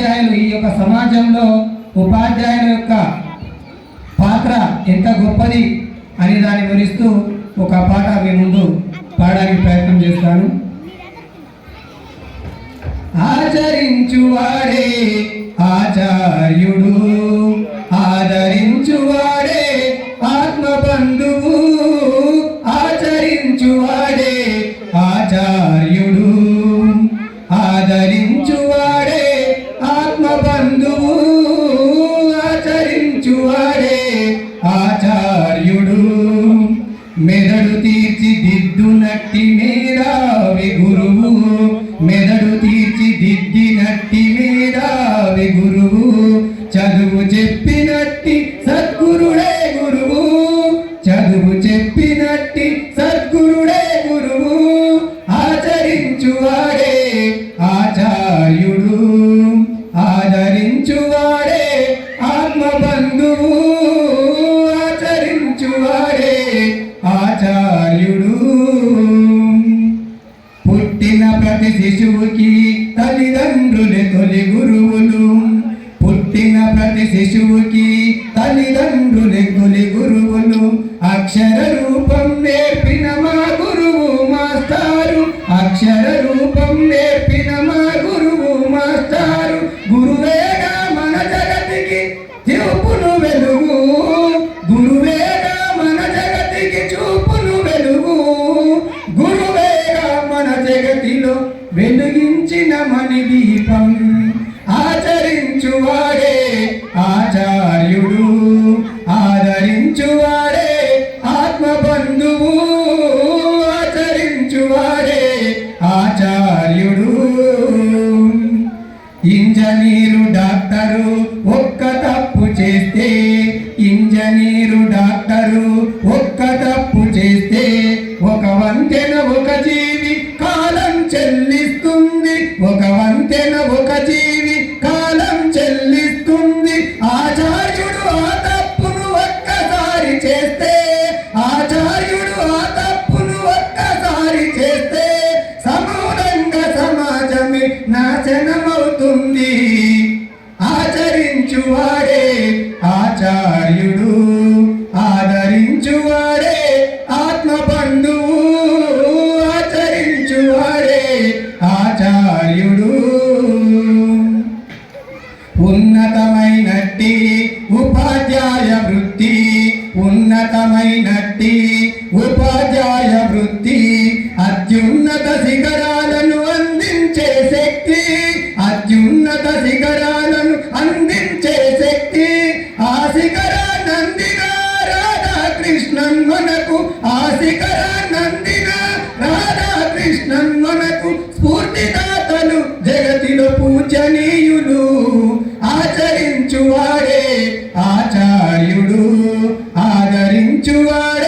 ఉపాధ్యాయులు ఈ యొక్క సమాజంలో ఉపాధ్యాయుల యొక్క పాత్ర ఎంత గొప్పది అని దాన్ని వివరిస్తూ ఒక పాట మీ ముందు పాడడానికి ప్రయత్నం చేస్తాను. ఆచరించువాడే ఆచార్యుడు ఆదరించువాడు ఆచార్యుడు మెదడు తీర్చిదిద్దునట్టి మేధావి గురువు. మెదడు తీర్చిదిద్దినట్టి మేధావి గురువు. చదువు చెప్పినట్టి శిశువుకి తల్లిదండ్రులే తొలి గురువులు. పుట్టిన ప్రతి శిశువుకి తల్లిదండ్రులే తొలి గురువులు. అక్షర రూపం నేర్పు వెలిగించిన మణి దీపం ఆచరించువాడే ఆచార్యుడు. ఆదరించువాడే ఆత్మబంధువు. ఆచరించువాడే ఆచార్యుడు. ఇంజనీరు డాక్టరు ఒక్క తప్పు చేస్తే ఇంజనీరు డాక్టరు ఒక్క తప్పు చేస్తే ఒక వంతెన ఒక జీవి కాలం చెల్లి ఒక జీవి ఉన్నతమైనట్టి ఉపాధ్యాయ వృత్తి ఉన్నతమైనట్టి ఉపాధ్యాయ వృత్తి అత్యున్నత శిఖరాలను అందించే శక్తి అత్యున్నత శిఖరాలను అందించే శక్తి ఆ శిఖరానందిన రాధాకృష్ణన్ మనకు ఆ శిఖరానందిన రాధాకృష్ణన్ మనకు స్ఫూర్తిదాతలు జగతిలో పూజనీయులు. ఆదరించువాడే ఆచార్యుడు ఆదరించువాడే